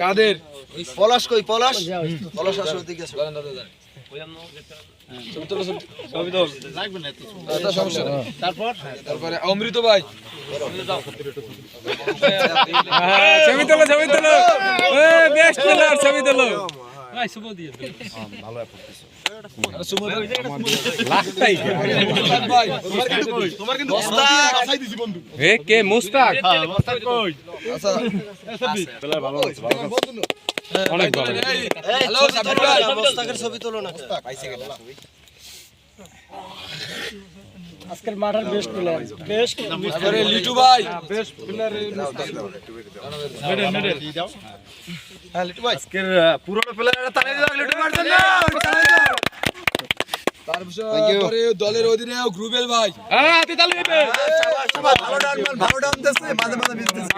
কাদের পলাশ কই পলাশ পলাশ দিকে। তারপরে অমৃত ভাই ছবি তোলো ছবি তোলো ছবি তোলো লাগতাই মুস্তাক ভাই এ ভাই। তোলো আজকের মাঠের বেস্ট প্লেয়ার বেস্ট তারপরে লিটু ভাই তারপরে দলের অধিনায়ক রুবেল ভাই। হ্যাঁ হাতে তালি দিবে। ভালো ডাউন ভালো ডাউন দিচ্ছে মাঝে মাঝে মিস দিচ্ছে